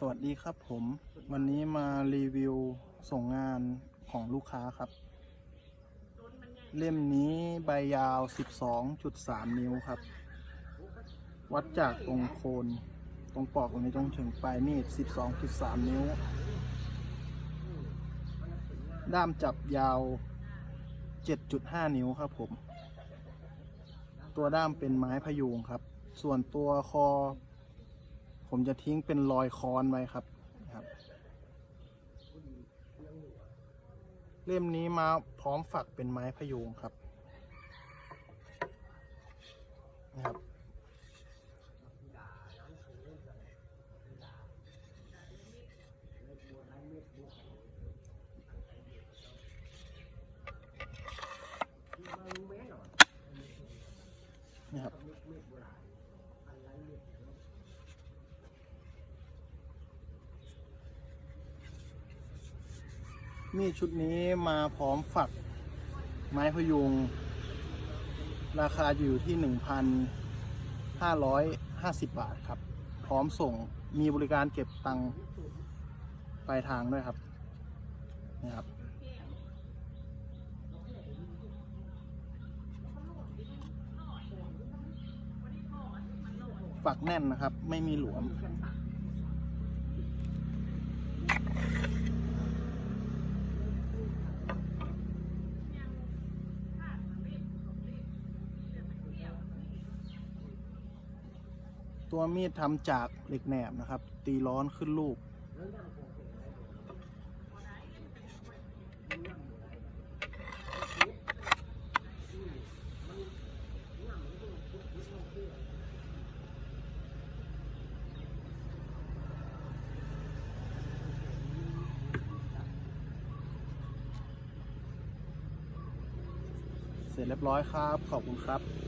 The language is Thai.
สวัสดีครับผม วันนี้มารีวิวส่งงานของลูกค้าครับ เล่มนี้ใบยาว 12.3 นิ้วครับ วัดจากตรงโคน ตรงปอกตรงนี้จนถึงปลายมีด 12.3 นิ้ว ด้ามจับยาว 7.5 นิ้วครับผม ตัวด้ามเป็นไม้พยุงครับ ส่วนตัวคอ ผมจะทิ้งเป็นรอยคอนไว้ครับครับ เล่มนี้มาพร้อมฝักเป็นไม้พยุงครับนะครับนี่ครับ มีดชุดนี้มาพร้อมฝักไม้พยุง ราคาอยู่ที่ 1,550 บาทครับ พร้อมส่งมีบริการเก็บตังค์ปลายทางด้วยครับนี่ครับ ฝักแน่นนะครับ ไม่มีหลวม ตัวมีดทำจากเหล็กแหนบนะครับ ตีร้อนขึ้นลูก เสร็จเรียบร้อยครับ ขอบคุณครับ